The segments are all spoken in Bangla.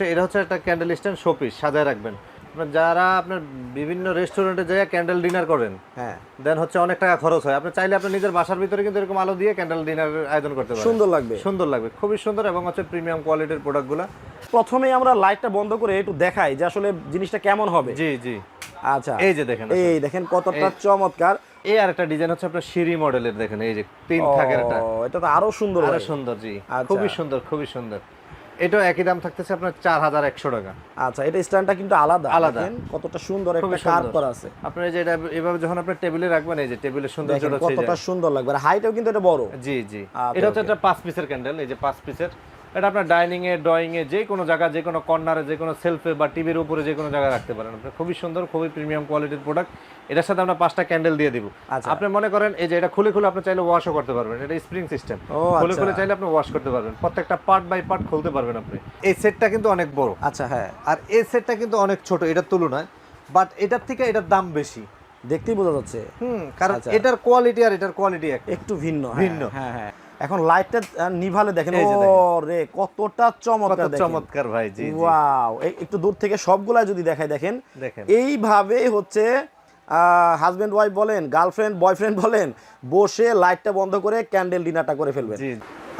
হচ্ছে এটা হচ্ছে একটা ক্যান্ডেল স্ট্যান্ড শোপিস সাজায় রাখবেন। যারা আপনার বিভিন্ন রেস্টুরেন্টে যায় ক্যান্ডেল ডিনার করেন হ্যাঁ। দেন হচ্ছে অনেক টাকা খরচ হয়। আপনি চাইলে আপনার নিজের বাসার ভিতরে কিন্তু এরকম আলো দিয়ে ক্যান্ডেল ডিনার আয়োজন করতে পারেন। সুন্দর লাগবে। সুন্দর লাগবে খুবই সুন্দর এবং হচ্ছে প্রিমিয়াম কোয়ালিটির প্রোডাক্টগুলো প্রথমেই আমরা লাইটটা বন্ধ করে একটু দেখাই যে আসলে জিনিসটা কেমন হবে। জি জি। আচ্ছা। এই যে দেখেন এই দেখেন কতটা চমৎকার। এই আর একটা ডিজাইন হচ্ছে আপনার সিঁড়ি মডেলের দেখেন এই যে তিন থাকের একটা। এটা তো আরও সুন্দর আরও সুন্দর জি। আচ্ছা। খুবই সুন্দর খুবই সুন্দর। এটাও একই দাম থাকতেছে আপনার চার হাজার একশো টাকা। আচ্ছা এটা স্ট্যান্ডটা কিন্তু আলাদা। আলাদা। দেখেন কতটা সুন্দর একটা কার্ভ সুন্দর। করা আছে। আপনার এই যে এটা এভাবে যখন আপনি টেবিলে রাখবেন এই যে টেবিলের যে- কতটা সুন্দর লাগবে। আর হাইটও কিন্তু এটা বড়। জি জি। আচ্ছা, এটা হচ্ছে একটা পাঁচ পিসের ক্যান্ডেল এই যে পাঁচ পিসের এটা আপনার ডাইনিং এ ড্রয়িং এ যে কোনো জায়গা যে কোনো কর্নারে যে কোনো সেলফে বা টিভির উপরে যে কোনো জায়গায় রাখতে পারেন। আপনি খুবই সুন্দর খুবই প্রিমিয়াম কোয়ালিটির প্রোডাক্ট এটার সাথে আমরা পাঁচটা ক্যান্ডেল দিয়ে দিব। আচ্ছা। আপনি মনে করেন এই যে এটা খুলে খুলে আপনি চাইলে ওয়াশও করতে পারবেন। এটা স্প্রিং সিস্টেম ও, খুলে আচ্ছা। খুলে চাইলে আপনি ওয়াশ করতে পারবেন। প্রত্যেকটা পার্ট বাই পার্ট খুলতে পারবেন আপনি। এই সেটটা কিন্তু অনেক বড়। আচ্ছা হ্যাঁ। আর এই সেটটা কিন্তু অনেক ছোট এটার তুলনায়। বাট এটার থেকে এটার দাম বেশি। দেখতেই বোঝা যাচ্ছে। হুম কারণ আচ্ছা। এটার কোয়ালিটি আর এটার কোয়ালিটি এক একটু ভিন্ন হ্যাঁ, ভিন্ন। হ্যাঁ হ্যাঁ। এখন লাইটটা নিভালে দেখেন ও রে কতটা চমৎকার চমৎকার ভাই জি ওয়াও একটু দূর থেকে সবগুলা যদি দেখাই দেখেন। এইভাবে হচ্ছে হাজবেন্ড ওয়াইফ বলেন গার্লফ্রেন্ড বয়ফ্রেন্ড বলেন বসে লাইটটা বন্ধ করে ক্যান্ডেল ডিনারটা করে ফেলবেন। জি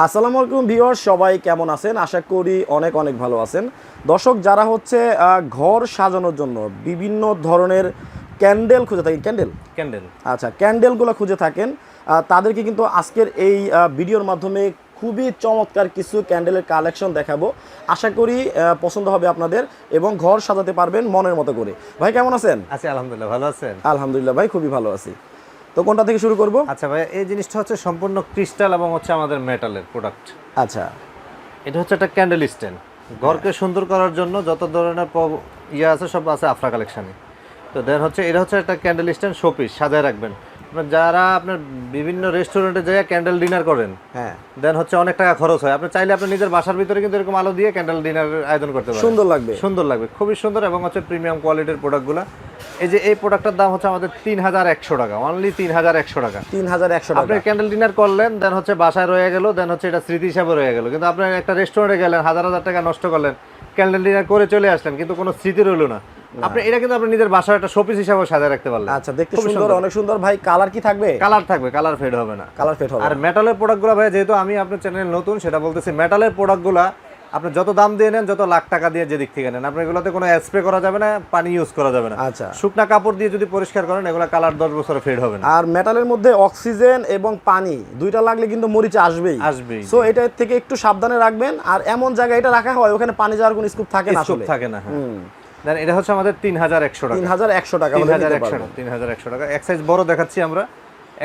আসসালামু আলাইকুম ভিউয়ার সবাই কেমন আছেন? আশা করি অনেক অনেক ভালো আছেন। দর্শক যারা হচ্ছে আহ, ঘর সাজানোর জন্য বিভিন্ন ধরনের ক্যান্ডেল খুঁজে থাকেন ক্যান্ডেল ক্যান্ডেল আচ্ছা ক্যান্ডেলগুলো খুঁজে থাকেন। তাদেরকে কিন্তু আজকের এই ভিডিওর মাধ্যমে খুবই চমৎকার কিছু ক্যান্ডেলের কালেকশন দেখাবো। আশা করি পছন্দ হবে আপনাদের এবং ঘর সাজাতে পারবেন মনের মতো করে। ভাই কেমন আছেন? আছি আলহামদুলিল্লাহ ভালো আছেন? আলহামদুলিল্লাহ ভাই খুবই ভালো আছি। তো কোনটা থেকে শুরু করব? আচ্ছা ভাই এই জিনিসটা হচ্ছে সম্পূর্ণ ক্রিস্টাল এবং হচ্ছে আমাদের মেটালের প্রোডাক্ট। আচ্ছা। এটা হচ্ছে একটা ক্যান্ডেল স্ট্যান্ড। ঘরকে সুন্দর করার জন্য যত ধরনের ইয়ে আছে সব আছে আফরা কালেকশনে। তো দেন হচ্ছে এটা হচ্ছে একটা ক্যান্ডেল স্ট্যান্ড শোপিস সাজায় রাখবেন। যারা আপনার বিভিন্ন রেস্টুরেন্টে যায় ক্যান্ডেল ডিনার করেন হ্যাঁ। দেন হচ্ছে অনেক টাকা খরচ হয়। আপনি চাইলে আপনি নিজের বাসার ভিতরে কিন্তু এরকম আলো দিয়ে ক্যান্ডেল ডিনার আয়োজন করতে পারেন। সুন্দর লাগবে। সুন্দর লাগবে। খুবই সুন্দর এবং হচ্ছে প্রিমিয়াম কোয়ালিটির প্রোডাক্টগুলো এই যে এই প্রোডাক্টটার দাম হচ্ছে আমাদের তিন হাজার একশো টাকা। অনলি তিন হাজার একশো টাকা। তিন হাজার একশো টাকা। আপনি ক্যান্ডেল ডিনার করলেন দেন হচ্ছে বাসায় রয়ে গেল দেন হচ্ছে এটা স্মৃতি হিসাবে রয়ে গেল। কিন্তু আপনি একটা রেস্টুরেন্টে গেলেন হাজার হাজার টাকা নষ্ট করলেন ক্যান্ডেল ডিনার করে চলে আসলেন কিন্তু কোনো স্মৃতি রইল না। আপনি এটা কিন্তু আপনি নিজের বাসায় একটা শোপিস হিসাবে সাজায় রাখতে পারলেন। আচ্ছা দেখতে সুন্দর অনেক সুন্দর। ভাই কালার কি থাকবে? কালার থাকবে কালার ফেড হবে না। কালার ফেড হবে আর মেটালের প্রোডাক্টগুলো ভাই যেহেতু আমি আপনার চ্যানেল নতুন সেটা বলতেছি মেটালের প্রোডাক্টগুলো আপনি যত দাম দিয়ে নেন যত লাখ টাকা দিয়ে যে দিক থেকে নেন আপনি এগুলোতে কোনো স্প্রে করা যাবে না পানি ইউজ করা যাবে না। আচ্ছা। শুকনা কাপড় দিয়ে যদি পরিষ্কার করেন এগুলো কালার দশ বছরে ফেড হবে না। আর মেটালের মধ্যে অক্সিজেন এবং পানি দুইটা লাগলে কিন্তু মরিচা আসবেই। আসবেই। সো এটা থেকে একটু সাবধানে রাখবেন। আর এমন জায়গায় এটা রাখা হয় ওখানে পানি যাওয়ার কোনো স্কুপ থাকে না থাকে না হ্যাঁ। দেন এটা হচ্ছে আমাদের তিন হাজার একশো টাকা। তিন হাজার একশো টাকা তিন হাজার একশো টাকা তিন হাজার একশো টাকা। এক সাইজ বড় দেখাচ্ছি আমরা।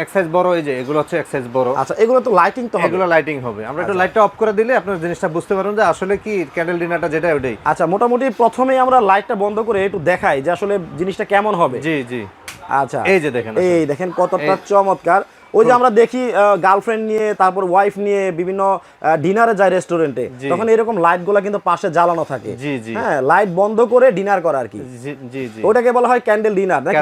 এক সাইজ বড় এই যে এগুলো হচ্ছে এক সাইজ বড়। আচ্ছা এগুলো তো লাইটিং তো এগুলো লাইটিং হবে। আমরা একটু লাইটটা অফ করে দিলে আপনার জিনিসটা বুঝতে পারবেন যে আসলে কি ক্যান্ডেল ডিনারটা যেটা ওটাই আচ্ছা মোটামুটি প্রথমেই আমরা লাইটটা বন্ধ করে একটু দেখাই যে আসলে জিনিসটা কেমন হবে। জি জি। আচ্ছা। এই যে দেখেন এই দেখেন কতটা চমৎকার। ওই যে আমরা দেখি গার্লফ্রেন্ড নিয়ে তারপর ওয়াইফ নিয়ে বিভিন্ন ডিনারে যায় রেস্টুরেন্টে তখন এরকম লাইটগুলা কিন্তু পাশে জ্বালানো থাকে। হ্যাঁ লাইট বন্ধ করে ডিনার করা আর কি। ওটাকে বলা হয় ক্যান্ডেল ডিনার নাকি।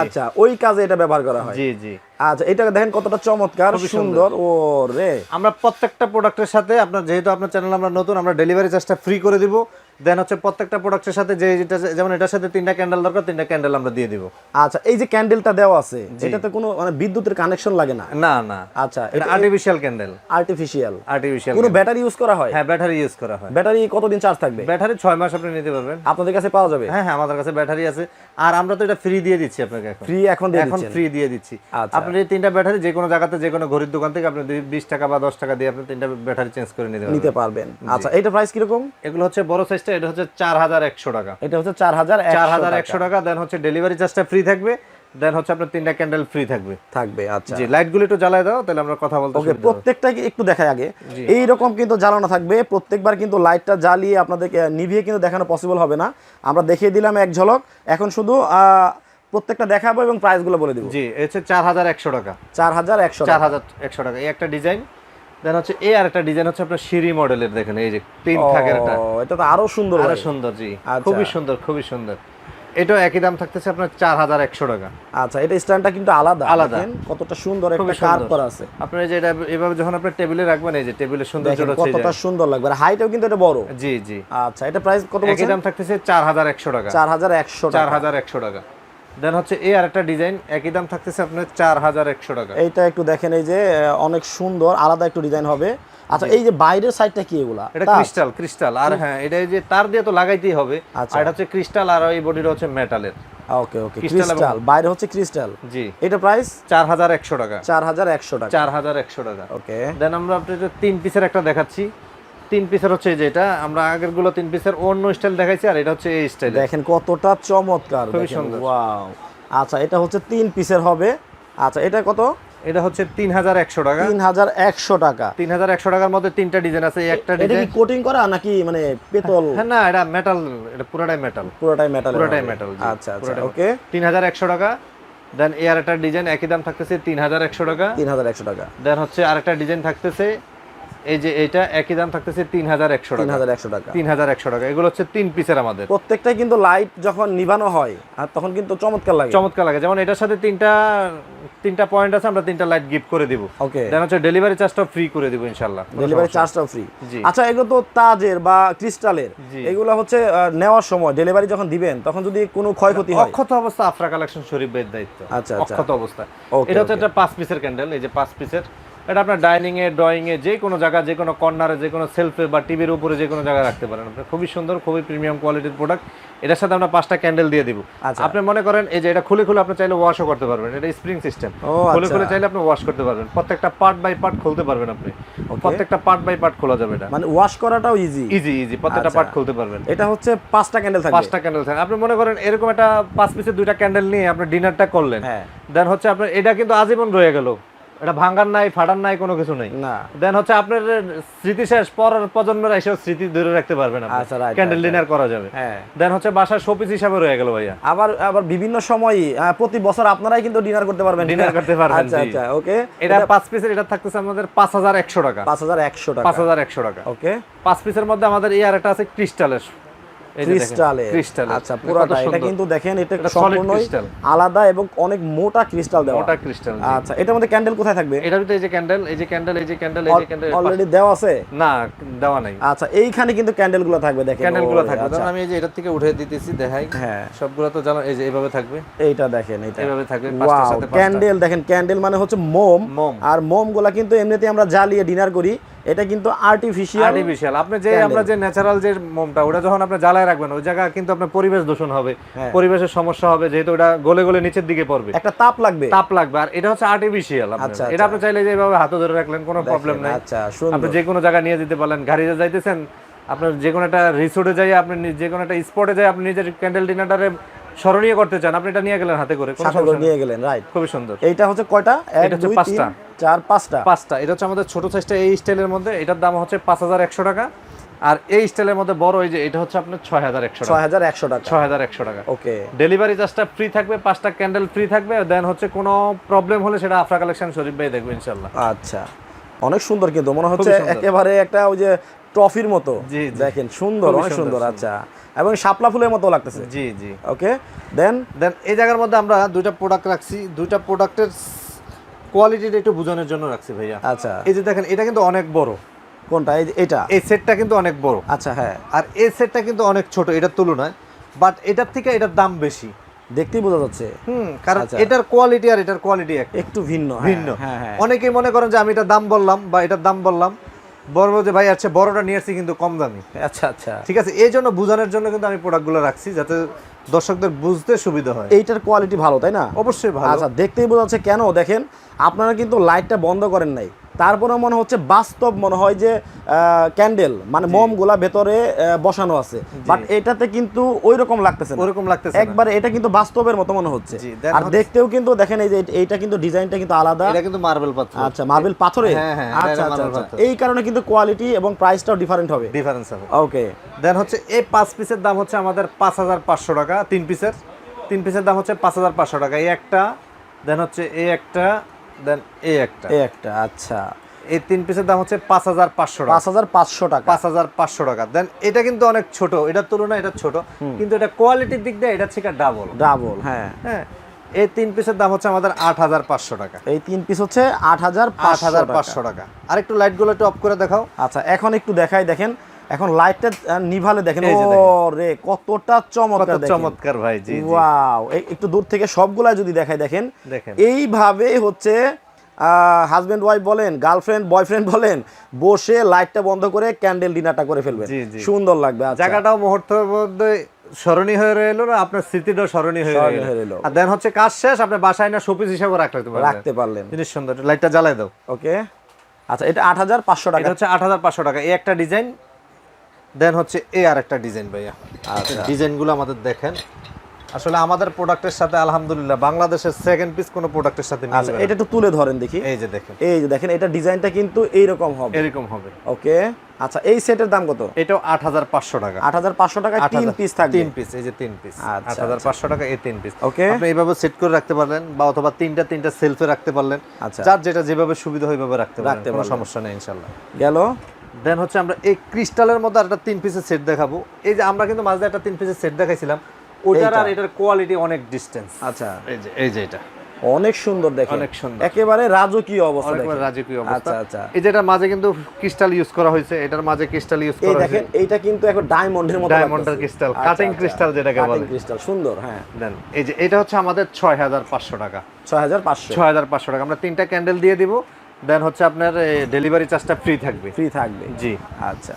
আচ্ছা ওই কাজে এটা ব্যবহার করা হয়। জি জি। আচ্ছা এটা দেখেন কতটা চমৎকার সুন্দর। ও রে আমরা প্রত্যেকটা প্রোডাক্টের সাথে আপনার যেহেতু আপনার চ্যানেল আমরা নতুন আমরা ডেলিভারি চার্জটা ফ্রি করে দিব। দেন হচ্ছে প্রত্যেকটা প্রোডাক্টের সাথে যে যেটা যেমন এটার সাথে তিনটা ক্যান্ডেল দরকার তিনটা ক্যান্ডেল আমরা দিয়ে দিব। আচ্ছা এই যে ক্যান্ডেলটা দেওয়া আছে এটাতে কোনো মানে বিদ্যুতের কানেকশন লাগে না? না না। আচ্ছা এটা আর্টিফিশিয়াল ক্যান্ডেল আর্টিফিশিয়াল আর্টিফিশিয়াল কোনো ব্যাটারি ইউজ করা হয়? হ্যাঁ ব্যাটারি ইউজ করা হয়। ব্যাটারি কতদিন চার্জ থাকবে? ব্যাটারি ছয় মাস আপনি নিতে পারবেন। আপনাদের কাছে পাওয়া যাবে? হ্যাঁ হ্যাঁ আমাদের কাছে ব্যাটারি আছে। আর আমরা তো এটা ফ্রি দিয়ে দিচ্ছি আপনাকে এখন। ফ্রি এখন দিয়ে এখন ফ্রি দিয়ে দিচ্ছি। আচ্ছা। আপনার এই তিনটা ব্যাটারি যে কোনো জায়গাতে যে কোনো ঘড়ির দোকান থেকে আপনি বিশ টাকা বা দশ টাকা দিয়ে আপনি তিনটা ব্যাটারি চেঞ্জ করে নিতে পারবেন। নিতে পারবেন। আচ্ছা এটা প্রাইস কীরকম? এগুলো হচ্ছে বড় সাইজটা এটা হচ্ছে চার হাজার একশো টাকা। এটা হচ্ছে চার হাজার চার হাজার একশো টাকা। দেন হচ্ছে ডেলিভারি চার্জটা ফ্রি থাকবে দেন হচ্ছে আপনার তিনটা ক্যান্ডেল ফ্রি থাকবে। থাকবে আচ্ছা। জি লাইটগুলো একটু জ্বালায় দাও তাহলে আমরা কথা বলতে ওকে। প্রত্যেকটাকে একটু দেখাই আগে। এই রকম কিন্তু জ্বালানো থাকবে প্রত্যেকবার কিন্তু লাইটটা জ্বালিয়ে আপনাদেরকে নিভিয়ে কিন্তু দেখানো পসিবল হবে না। আমরা দেখিয়ে দিলাম এক ঝলক এখন শুধু আহ, প্রত্যেকটা দেখাবো এবং প্রাইসগুলো বলে দিব। জি হচ্ছে চার হাজার একশো টাকা। চার হাজার একশো চার হাজার একশো টাকা এই একটা ডিজাইন দেন হচ্ছে এই আর একটা ডিজাইন হচ্ছে আপনার সিঁড়ি মডেলের দেখেন এই যে তিন থাকের একটা। এটা তো আরও সুন্দর আরও সুন্দর জি। আচ্ছা। খুবই সুন্দর খুবই সুন্দর। এটাও একই দাম থাকতেছে আপনার চার হাজার একশো টাকা। আচ্ছা এটা স্ট্যান্ডটা কিন্তু আলাদা। আলাদা। কতটা সুন্দর একটা কার্ভ করা আছে। আপনার যে এটা এভাবে যখন আপনি টেবিলে রাখবেন এই যে টেবিলের সৌন্দর্যটা কতটা সুন্দর লাগবে। আর হাইটও কিন্তু এটা বড়। জি জি। আচ্ছা এটা প্রাইস কত একই দাম থাকতেছে চার হাজার একশো টাকা। চার হাজার একশো চার টাকা হাজার একশো টাকা। দেন হচ্ছে এই আর একটা ডিজাইন একই দাম থাকতেছে আপনার চার হাজার একশো টাকা। এইটা একটু দেখেন এই যে অনেক সুন্দর আলাদা একটু ডিজাইন হবে। আচ্ছা এই যে বাইরের সাইডটা কি এগুলা? এটা ক্রিস্টাল ক্রিস্টাল আর হ্যাঁ এটা যে তার দিয়ে তো লাগাইতেই হবে। আচ্ছা। আর এটা হচ্ছে ক্রিস্টাল আর এই বডিটা হচ্ছে মেটালের ওকে ওকে ক্রিস্টাল বাইরে হচ্ছে ক্রিস্টাল জি। এটা প্রাইস চার হাজার একশো টাকা। চার হাজার একশো টাকা। চার হাজার একশো টাকা। ওকে দেন আমরা আপনাদের তিন পিসের একটা দেখাচ্ছি। তিন পিসের হচ্ছে এই যে এটা। আমরা আগেরগুলো তিন পিসের অন্য স্টাইল দেখাইছি আর এটা হচ্ছে এই স্টাইল দেখেন কতটা চমৎকার খুবই সুন্দর। ওয়াও। আচ্ছা এটা হচ্ছে তিন পিসের হবে। আচ্ছা এটা কত? এটা হচ্ছে তিন হাজার একশো টাকা। তিন হাজার একশো টাকা। তিন হাজার একশো টাকার মধ্যে তিনটা ডিজাইন আছে এই একটা এটা ডিজাইন কি কোটিং করা নাকি মানে পেতল? হ্যাঁ না এটা মেটাল এটা পুরোটাই মেটাল পুরোটাই মেটাল পুরোটাই জি, আচ্ছা আচ্ছা ওকে তিন হাজার একশো টাকা। দেন এই আর একটা ডিজাইন একই দাম থাকতেছে তিন হাজার একশো টাকা। তিন হাজার একশো টাকা। দেন হচ্ছে আরেকটা ডিজাইন থাকতেছে এই যে এটা একই দাম থাকতেছে তিন হাজার একশো তিন হাজার একশো টাকা। তিন হাজার একশো টাকা। এগুলো হচ্ছে তিন পিসের আমাদের। প্রত্যেকটাই কিন্তু লাইট যখন নিভানো হয় আর তখন কিন্তু চমৎকার লাগে। চমৎকার লাগে। যেমন এটার সাথে তিনটা তিনটা পয়েন্ট আছে আমরা তিনটা লাইট গিফট করে দিব। ওকে দেন হচ্ছে ডেলিভারি চার্জটা ফ্রি করে দিব ইনশাল্লাহ ডেলিভারি চার্জটাও ফ্রি আচ্ছা এগুলো তো তাজের বা ক্রিস্টালের। এগুলো হচ্ছে নেওয়ার সময় ডেলিভারি যখন দিবেন তখন যদি কোনো ক্ষয়ক্ষতি হয়। অক্ষত অবস্থা আফরা কালেকশন শরীফ ভাইয়ের দায়িত্ব। আচ্ছা, আচ্ছা। অক্ষত অবস্থা। এটা হচ্ছে একটা পাঁচ পিসের ক্যান্ডেল এই যে পাঁচ পিসের এটা আপনার ডাইনিং এ ড্রয়িং এ যে কোনো জায়গা যে কোনো কর্নারে যে কোনো সেলফে বা টিভির উপরে যে কোনো জায়গায় রাখতে পারেন। আপনি খুবই সুন্দর খুবই প্রিমিয়াম কোয়ালিটির প্রোডাক্ট এটার সাথে আমরা পাঁচটা ক্যান্ডেল দিয়ে দিব। আচ্ছা। আপনি মনে করেন এই যে এটা খুলে খুলে আপনি চাইলে ওয়াশও করতে পারবেন। এটা স্প্রিং সিস্টেম ও, খুলে আচ্ছা। খুলে চাইলে আপনি ওয়াশ করতে পারবেন। প্রত্যেকটা পার্ট বাই পার্ট খুলতে পারবেন আপনি। প্রত্যেকটা পার্ট বাই পার্ট খোলা যাবে এটা। মানে ওয়াশ করাটাও ইজি ইজি ইজি প্রত্যেকটা আচ্ছা। পার্ট খুলতে পারবেন। এটা হচ্ছে পাঁচটা ক্যান্ডেল থাকবে। পাঁচটা ক্যান্ডেল থাকে আপনি মনে করেন এরকম একটা পাঁচ পিসের দুইটা ক্যান্ডেল নিয়ে আপনি ডিনারটা করলেন। হ্যাঁ। দেন হচ্ছে আপনার এটা কিন্তু আজীবন রয়ে গেল। এটা ভাঙার নাই ফাটার নাই কোনো কিছু নেই। না। দেন হচ্ছে আপনার স্মৃতি শেষ পরের প্রজন্মের এসেও স্মৃতি ধরে রাখতে পারবেন আচ্ছা, ক্যান্ডেল ডিনার করা যাবে। হ্যাঁ। দেন হচ্ছে বাসার শোপিস হিসাবে রয়ে গেল ভাইয়া। আবার আবার বিভিন্ন সময় প্রতি বছর আপনারাই কিন্তু ডিনার করতে পারবেন। Dinner করতে পারবেন, আচ্ছা আচ্ছা ওকে এটা পাঁচ পিসের এটা থাকতেছে আমাদের পাঁচ হাজার একশো টাকা। পাঁচ হাজার একশো টাকা। পাঁচ হাজার একশো টাকা। ওকে পাঁচ পিসের মধ্যে আমাদের এই আর একটা আছে ক্রিস্টালের ক্রিস্টালে আচ্ছা পুরোটা এটা কিন্তু দেখেন এটা এটা সম্পূর্ণই আলাদা এবং অনেক মোটা ক্রিস্টাল দেওয়া। ওটা ক্রিস্টাল আচ্ছা এটার মধ্যে ক্যান্ডেল কোথায় থাকবে? এটার ভিতরে এই যে ক্যান্ডেল এই যে ক্যান্ডেল এই যে ক্যান্ডেল এই যে ক্যান্ডেল অলরেডি দেওয়া আছে? না দেওয়া নাই। আচ্ছা এইখানে কিন্তু ক্যান্ডেলগুলো থাকবে দেখেন। আচ্ছা, আমি এই যে এটার থেকে উঠে দিতেছি দেখাই। হ্যাঁ। সবগুলো তো জানো এই যে এইভাবে থাকবে। এইটা দেখেন এইটা। এইভাবে থাকবে পাঁচটার সাথে ক্যান্ডেল দেখেন ক্যান্ডেল মানে হচ্ছে মোম। মোম। আর মোমগুলা কিন্তু এমনিতে আমরা জ্বালিয়ে ডিনার করি। এটা কিন্তু আর্টিফিশিয়াল আর্টিফিশিয়াল আপনি যে আমরা যে ন্যাচারাল যে মোমটা ওটা যখন আপনি জ্বালায় রাখবেন ওই জায়গা কিন্তু আপনার পরিবেশ দূষণ হবে। হ্যাঁ। পরিবেশের সমস্যা হবে যেহেতু ওটা গলে গলে নিচের দিকে পড়বে। একটা তাপ লাগবে। তাপ লাগবে। আর এটা হচ্ছে আর্টিফিশিয়াল আচ্ছা, এটা আপনি চাইলে যে এইভাবে হাতে ধরে রাখলেন কোনো প্রবলেম নাই। আচ্ছা আপনি যে কোনো জায়গায় নিয়ে যেতে পারলেন গাড়িতে যাইতেছেন আপনার যে কোনো একটা রিসোর্টে যাই আপনি যে কোনো একটা স্পটে যাই আপনি নিজের ক্যান্ডেল ডিনারটারে স্মরণীয় করতে চান আপনি এটা নিয়ে গেলেন হাতে করে কোনো সমস্যা নিয়ে গেলেন রাইট খুবই সুন্দর। এইটা হচ্ছে কয়টা? এটা হচ্ছে পাঁচটা। চার পাঁচটা? পাঁচটা। এটা হচ্ছে আমাদের ছোট সাইজটা এই স্টাইলের মধ্যে। এটার দাম হচ্ছে পাঁচ হাজার একশো টাকা। আর এই স্টাইলের মধ্যে বড় এই যে এটা হচ্ছে আপনার ছয় হাজার একশো টাকা। ছয় হাজার একশো টাকা। ছয় হাজার একশো টাকা। ওকে ডেলিভারি চার্জটা ফ্রি থাকবে পাঁচটা ক্যান্ডেল ফ্রি থাকবে দেন হচ্ছে কোনো প্রবলেম হলে সেটা আফরা কালেকশন শরীফ ভাই দেখবে ইনশাল্লাহ আচ্ছা। অনেক সুন্দর কিন্তু মনে হচ্ছে। একেবারে একটা ওই যে ট্রফির মতো। জি। দেখেন সুন্দর অনেক সুন্দর, সুন্দর আচ্ছা। এবং শাপলা ফুলের মতো লাগতেছে। জি জি। ওকে দেন দেন এই জায়গার মধ্যে আমরা দুইটা প্রোডাক্ট রাখছি। দুইটা প্রোডাক্টের কোয়ালিটিটা একটু বোঝানোর জন্য রাখছি ভাইয়া। আচ্ছা। এই যে দেখেন এটা কিন্তু অনেক বড়। কোনটা? এটা? এই সেটটা কিন্তু অনেক বড়। আচ্ছা হ্যাঁ। আর এই সেটটা কিন্তু অনেক ছোট এটার তুলনায়। বাট এটার থেকে এটার দাম বেশি। দেখতেই বোঝা যাচ্ছে। হুম কারণ আচ্ছা। এটার কোয়ালিটি আর এটার কোয়ালিটি এক। একটু ভিন্ন হ্যাঁ, ভিন্ন। হ্যাঁ হ্যাঁ অনেকেই মনে করেন যে আমি এটা দাম বললাম বা এটার দাম বললাম। বড় যে ভাই আচ্ছা বড়টা নিয়ে আসছি কিন্তু কম দামি। আচ্ছা আচ্ছা। ঠিক আছে? এই জন্য বোঝানোর জন্য কিন্তু আমি প্রোডাক্টগুলো রাখছি যাতে দর্শকদের বুঝতে সুবিধা হয়। এইটার কোয়ালিটি ভালো তাই না? অবশ্যই ভালো। আচ্ছা দেখতেই বোঝা যাচ্ছে কেন? দেখেন আপনারা কিন্তু লাইটটা বন্ধ করেন নাই। তারপরে মনে হচ্ছে বাস্তব মনে হয় যে ক্যান্ডেল মানে মোমগুলা ভেতরে বসানো আছে। বাট এটাতে কিন্তু ওই রকম লাগতেছে। ওরকম লাগতেছে। একবারে এটা কিন্তু বাস্তবের মতো মনে হচ্ছে। আর দেখতেও কিন্তু দেখেন এই যে এইটা কিন্তু ডিজাইনটা কিন্তু আলাদা। এটা কিন্তু মার্বেল পাথর। আচ্ছা মার্বেল পাথরে? হ্যাঁ, হ্যাঁ, আচ্ছা আচ্ছা আচ্ছা। এই কারণে কিন্তু কোয়ালিটি এবং প্রাইসটাও ডিফারেন্ট হবে। ডিফারেন্স হবে। ওকে দেন হচ্ছে এই পাঁচ পিসের দাম হচ্ছে আমাদের পাঁচ হাজার পাঁচশো টাকা তিন পিসের তিন পিসের দাম হচ্ছে পাঁচ হাজার পাঁচশো টাকা। এই একটা দেন হচ্ছে এই একটা দেন এই একটা। এই একটা আচ্ছা। এই তিন পিসের দাম হচ্ছে পাঁচ হাজার পাঁচশো টাকা। পাঁচ হাজার পাঁচশো টাকা। পাঁচ হাজার পাঁচশো টাকা। দেন এটা কিন্তু অনেক ছোট এটার তুলনায় এটা ছোট কিন্তু এটা কোয়ালিটির দিক দিয়ে এটা থেকে ডাবল ডাবল হ্যাঁ। হ্যাঁ এই তিন পিসের দাম হচ্ছে আমাদের আট হাজার পাঁচশো টাকা। এই তিন পিস হচ্ছে আট হাজার আট হাজার পাঁচশো টাকা। আর একটু লাইটগুলো একটু অফ করে দেখাও। আচ্ছা এখন একটু দেখাই দেখেন। এখন লাইটটা নিভালে দেখেন। ও রে কতটা চমৎকার চমৎকার ভাই জি। ওয়াও একটু দূর থেকে সবগুলা যদি দেখাই দেখেন। এইভাবে হচ্ছে হাজবেন্ড ওয়াইফ বলেন গার্লফ্রেন্ড বয়ফ্রেন্ড বলেন বসে লাইটটা বন্ধ করে ক্যান্ডেল ডিনারটা করে ফেলবেন। সুন্দর লাগবে আচ্ছা। জায়গাটাও মুহূর্তের মধ্যে স্মরণীয় হয়ে রইল না? আপনার স্মৃতিটাও স্মরণীয় হয়ে রইল। আর দেন হচ্ছে কাজ শেষ আপনি বাসায় না শোপিস হিসাবে রাখতে পারবেন রাখতে পারলেন। জিনিস সুন্দর লাইটটা জ্বালাই দাও। ওকে। আচ্ছা এটা আট হাজার পাঁচশো টাকা। এটা হচ্ছে আট হাজার পাঁচশো টাকা। এই একটা ডিজাইন দেন হচ্ছে এই আর একটা ডিজাইন ভাইয়া। আচ্ছা। ডিজাইনগুলো আমাদের দেখেন। আসলে আমাদের প্রোডাক্টের সাথে আলহামদুলিল্লাহ বাংলাদেশের সেকেন্ড পিস কোনো প্রোডাক্টের সাথে আচ্ছা এটা একটু তুলে ধরেন দেখি। এই যে দেখেন। এই যে দেখেন এটা ডিজাইনটা কিন্তু এইরকম হবে। এরকম হবে। ওকে আচ্ছা এই সেটের দাম কত? এটাও আট হাজার পাঁচশো টাকা। আট হাজার পাঁচশো টাকায় তিন পিস থাকবে। তিন পিস এই যে তিন পিস আচ্ছা, আট হাজার পাঁচশো টাকা এই তিন পিস Okay. আপনি এইভাবে সেট করে রাখতে পারলেন বা অথবা তিনটা তিনটা সেলফে রাখতে পারলেন। আচ্ছা। যার যেটা যেভাবে সুবিধা হয় ওইভাবে রাখতে রাখতে কোনো সমস্যা নেই ইনশাল্লাহ। গেল। দেন হচ্ছে আমরা এই ক্রিস্টালের মধ্যে একটা তিন পিসের সেট দেখাবো। এই যে আমরা কিন্তু মাঝে একটা তিন পিসের সেট দেখাইছিলাম ওইটার আর এটার কোয়ালিটি অনেক ডিস্টেন্স আচ্ছা এই যে এই যে এটা। অনেক সুন্দর দেখেন। অনেক সুন্দর। একেবারে রাজকীয় অবস্থা দেখেন। রাজকীয় অবস্থা। আচ্ছা আচ্ছা। এই যেটা মাঝে কিন্তু ক্রিস্টাল ইউজ করা হয়েছে এটার মাঝে ক্রিস্টাল ইউজ করা হয়েছে। দেখেন এইটা কিন্তু এখন ডায়মন্ডের মতো Diamond-এর crystal, cutting crystal যেটাকে বলে। ক্রিস্টাল সুন্দর হ্যাঁ। দেন এই যে এটা হচ্ছে আমাদের ছয় হাজার পাঁচশো টাকা। ছয় হাজার পাঁচশো। ছয় হাজার পাঁচশো টাকা। আমরা তিনটা ক্যান্ডেল দিয়ে দিব। দেন হচ্ছে আপনার ডেলিভারি চার্জটা ফ্রি থাকবে। ফ্রি থাকবে। জি। আচ্ছা।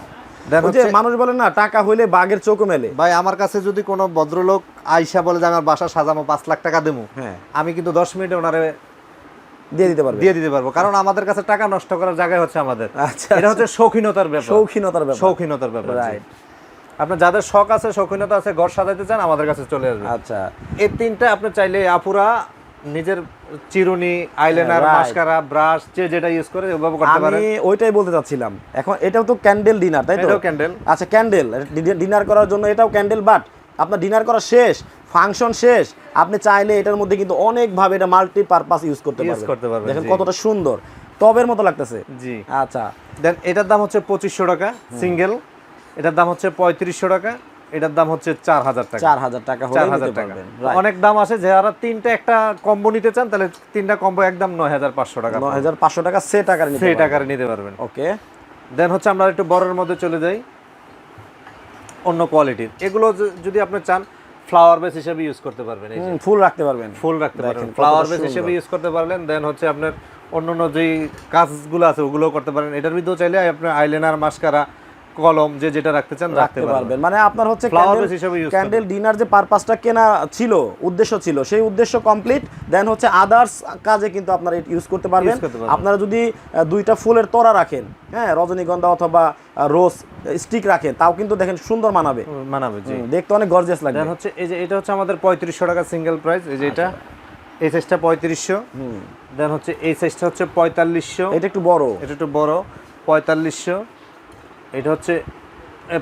দেন হচ্ছে মানুষ বলে না টাকা হইলে বাঘের চোখও মেলে। ভাই আমার কাছে যদি কোনো ভদ্রলোক আইসা বলে যে আমার বাসা সাজামো পাঁচ লাখ টাকা দেবো হ্যাঁ। আমি কিন্তু দশ মিনিটে ওনারে দিয়ে দিতে পারব। দিয়ে দিতে পারব। কারণ আমাদের কাছে টাকা নষ্ট করার জায়গায় হচ্ছে আমাদের। আচ্ছা। এটা হচ্ছে শৌখিনতার ব্যাপার। শৌখিনতার ব্যাপার। শৌখিনতার ব্যাপার রাইট আপনার যাদের শখ আছে শৌখিনতা আছে ঘর সাজাইতে চান আমাদের কাছে চলে আসবে। আচ্ছা। এই তিনটা আপনি চাইলে আপুরা নিজের চিরুনি আইলাইনার মাস্কারা ব্রাশ যে যেটা ইউজ করে ওভাবে করতে পারে আমি ওইটাই বলতে চাচ্ছিলাম। এখন এটাও তো ক্যান্ডেল ডিনার তাই তো? এটাও ক্যান্ডেল আচ্ছা ক্যান্ডেল ডিনার করার জন্য এটাও ক্যান্ডেল বাট আপনার ডিনার করা শেষ ফাংশন শেষ আপনি চাইলে এটার মধ্যে কিন্তু অনেকভাবে এটা মাল্টি পারপাস ইউজ করতে পারবেন, দেখেন কতটা সুন্দর। টবের মতো লাগতেছে। জি। আচ্ছা। দেন এটার দাম হচ্ছে পঁচিশশো টাকা সিঙ্গেল এটার দাম হচ্ছে পঁয়ত্রিশশো টাকা এটার দাম হচ্ছে চার হাজার টাকা। চার হাজার টাকা চার হাজার টাকা। অনেক দাম আছে যারা তিনটা একটা কম্বো নিতে চান তাহলে তিনটা কম্বো একদম নয় হাজার পাঁচশো টাকা নয় হাজার পাঁচশো টাকা সে টাকার পারবেন। টাকার নিতে পারবেন। ওকে দেন হচ্ছে আমরা একটু বড়ের মধ্যে চলে যাই। অন্য কোয়ালিটির এগুলো যদি আপনি চান ফ্লাওয়ার বেস হিসেবে ইউজ করতে পারবেন এই যে। ফুল রাখতে পারবেন। ফুল রাখতে পারবেন। ফ্লাওয়ার বেস হিসেবে ইউজ করতে পারলেন দেন হচ্ছে আপনার অন্য অন্য যেই কাজগুলো আছে ওগুলোও করতে পারেন। এটার ভিতরেও চাইলে আপনার আইলাইনার মাস্কারা কলম যে যেটা রাখতে চান রাখতে পারবেন। মানে আপনার হচ্ছে ক্যান্ডেল ডিনার যে পারপাসটা কেনা ছিল উদ্দেশ্য ছিল সেই উদ্দেশ্য কমপ্লিট দেন হচ্ছে আদার্স কাজে কিন্তু আপনারা ইউজ করতে পারবেন। আপনারা যদি দুইটা ফুলের তোড়া রাখেন হ্যাঁ রজনীগন্ধা অথবা রোজ স্টিক রাখেন তাও কিন্তু দেখেন সুন্দর মানাবে। মানাবে দেখতে অনেক গর্জিয়াস দেন হচ্ছে এই যে এটা হচ্ছে আমাদের পঁয়ত্রিশশো টাকা সিঙ্গেল প্রাইস এই যে এটা। এই সাইজটা পঁয়ত্রিশশো। হুম। দেন হচ্ছে এই সাইজটা হচ্ছে পঁয়তাল্লিশশো। এটা একটু বড়। এটা একটু বড় পঁয়তাল্লিশশো। এটা হচ্ছে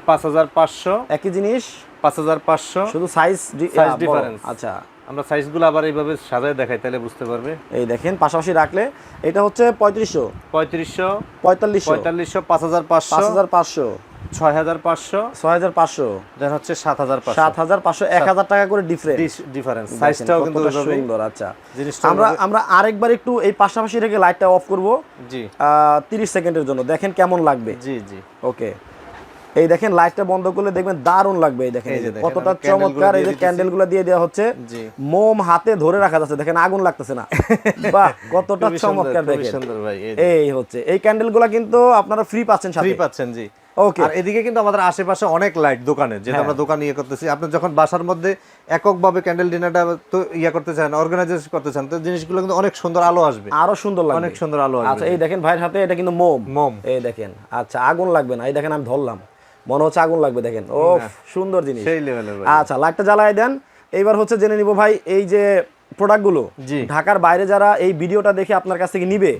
পাঁচ হাজার পাঁচশো। একই জিনিস? পাঁচ হাজার পাঁচশো। শুধু সাইজ সাইজ ডিফারেন্স আচ্ছা। আমরা সাইজগুলো আবার এইভাবে সাজায় দেখাই তাহলে বুঝতে পারবে। এই দেখেন পাশাপাশি রাখলে এটা হচ্ছে পঁয়ত্রিশশো। পঁয়ত্রিশশো পঁয়তাল্লিশশো। পঁয়তাল্লিশশো পাঁচ হাজার পাঁচ পাঁচশো হাজার পাঁচশো। ছয় হাজার পাঁচশো। ছয় হাজার পাঁচশো দেন হচ্ছে সাত হাজার সাত হাজার পাঁচশো। এক হাজার টাকা করে ডিফারেন্স ডিফারেন্স সাইজটাও কিন্তু সুন্দর আচ্ছা। জিনিসটা আমরা আমরা আরেকবার একটু এই পাশাপাশি রেখে লাইটটা অফ করব। জি। তিরিশ সেকেন্ডের জন্য। দেখেন কেমন লাগবে। জি জি। ওকে এই দেখেন লাইটটা বন্ধ করলে দেখবেন দারুণ লাগবে। এই দেখেন কতটা চমৎকার এই যে ক্যান্ডেলগুলো দিয়ে দেওয়া হচ্ছে। মোম হাতে ধরে রাখা যাচ্ছে। দেখেন আগুন লাগতেছে না। বাহ কতটা চমৎকার দেখেন। এই হচ্ছে। এই ক্যান্ডেলগুলা কিন্তু আপনারা ফ্রি পাচ্ছেন ফ্রি পাচ্ছেন জি। ওকে আর এদিকে কিন্তু আমাদের আশেপাশে অনেক লাইট দোকানে যেটা হ্যাঁ। আমরা দোকান ইয়ে করতেছি। আপনি যখন বাসার মধ্যে এককভাবে ক্যান্ডেল ডিনারটা তো ইয়ে করতে চান অর্গানাইজেশন করতে চান তো জিনিসগুলো কিন্তু অনেক সুন্দর আলো আসবে। আরও সুন্দর লাগবে। অনেক সুন্দর আলো আচ্ছা এই দেখেন ভাইয়ের হাতে এটা কিন্তু মোম। মোম। এই দেখেন আচ্ছা আগুন লাগবে না। এই দেখেন আমি ধরলাম। মনে হচ্ছে আগুন লাগবে দেখেন। ও সুন্দর জিনিস। সেই লেভেলের আচ্ছা লাইটটা জ্বালাই দেন। এইবার হচ্ছে জেনে নিব ভাই এই যে প্রোডাক্টগুলো। ঢাকার বাইরে যারা এই ভিডিওটা দেখে আপনার কাছ থেকে নিবে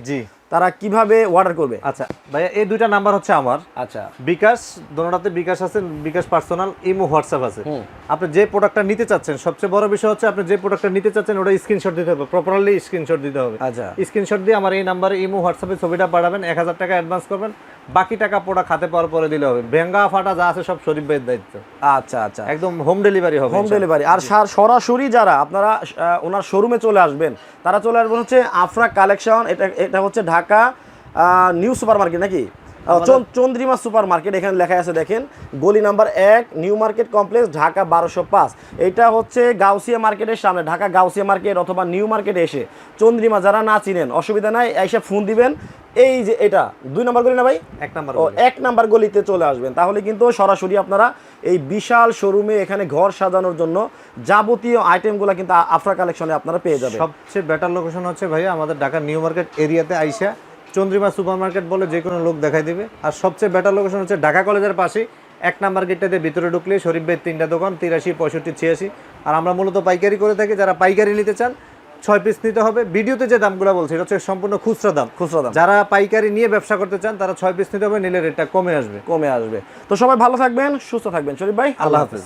তারা কীভাবে অর্ডার করবে? আচ্ছা ভাইয়া এই দুইটা নাম্বার হচ্ছে আমার। আচ্ছা। বিকাশ দোনোটাতে বিকাশ আছে বিকাশ পার্সোনাল ইমো হোয়াটসঅ্যাপ আছে। আপনি যে প্রোডাক্টটা নিতে চাচ্ছেন সবচেয়ে বড় বিষয় হচ্ছে আপনি যে প্রোডাক্টটা নিতে চাচ্ছেন ওটা স্ক্রিনশট দিতে হবে প্রপারলি স্ক্রিনশট দিতে হবে। আচ্ছা। স্ক্রিনশট দিয়ে আমার এই নাম্বারে ইমো হোয়াটসঅ্যাপে ছবিটা পাঠাবেন এক হাজার টাকা অ্যাডভান্স করবেন। বাকি টাকা প্রোডাক্ট হাতে পাওয়ার পরে দিলে হবে। ভেঙ্গা ফাটা যা আছে সব শরীফ ভাইয়ের দায়িত্ব। আচ্ছা আচ্ছা। একদম হোম ডেলিভারি হবে হোম ডেলিভারি আর সার- সরাসরি যারা আপনারা ওনার শোরুমে চলে আসবেন তারা চলে আসবেন হচ্ছে আফরা কালেকশন এটা এটা হচ্ছে ঢাকা নিউ সুপার মার্কেট নাকি? চন্দ্রিমা সুপার মার্কেট এখানে লেখা আছে দেখেন। গলি নাম্বার এক নিউ মার্কেট কমপ্লেক্স ঢাকা বারোশো পাঁচ। এটা হচ্ছে গাউসিয়া মার্কেটের সামনে ঢাকা গাউসিয়া মার্কেট অথবা নিউ মার্কেটে এসে। চন্দ্রিমা যারা না চিনেন অসুবিধা নাই এসে ফোন দিবেন। এই যে এটা দুই নম্বর গলি না ভাই? এক নাম্বার ও এক নাম্বার গলিতে চলে আসবেন। তাহলে কিন্তু সরাসরি আপনারা এই বিশাল শোরুমে এখানে ঘর সাজানোর জন্য যাবতীয় আইটেমগুলো কিন্তু আফরা কালেকশনে আপনারা পেয়ে যাবেন। সবচেয়ে বেটার লোকেশন হচ্ছে ভাইয়া আমাদের ঢাকা নিউ মার্কেট এরিয়াতে আইসা চন্দ্রিমা সুপার মার্কেট বলে যে কোনো লোক দেখাই দিবে। আর সবচেয়ে বেটার লোকেশন হচ্ছে ঢাকা কলেজের পাশে এক নাম্বার গেটটাতে ভিতরে ঢুকলে শরীফ ভাইয়ের তিনটা দোকান তিরাশি পঁয়ষট্টি ছিয়াশি। আর আমরা মূলত পাইকারি করে থাকি যারা পাইকারি নিতে চান ছয় পিস নিতে হবে। ভিডিওতে যে দামগুলো বলছি এটা হচ্ছে সম্পূর্ণ খুচরা দাম। খুচরা দাম। যারা পাইকারি নিয়ে ব্যবসা করতে চান তারা ছয় পিস নিতে হবে নিলে রেটটা কমে আসবে। কমে আসবে। তো সবাই ভালো থাকবেন সুস্থ থাকবেন। শরীফ ভাই আল্লাহ হাফেজ।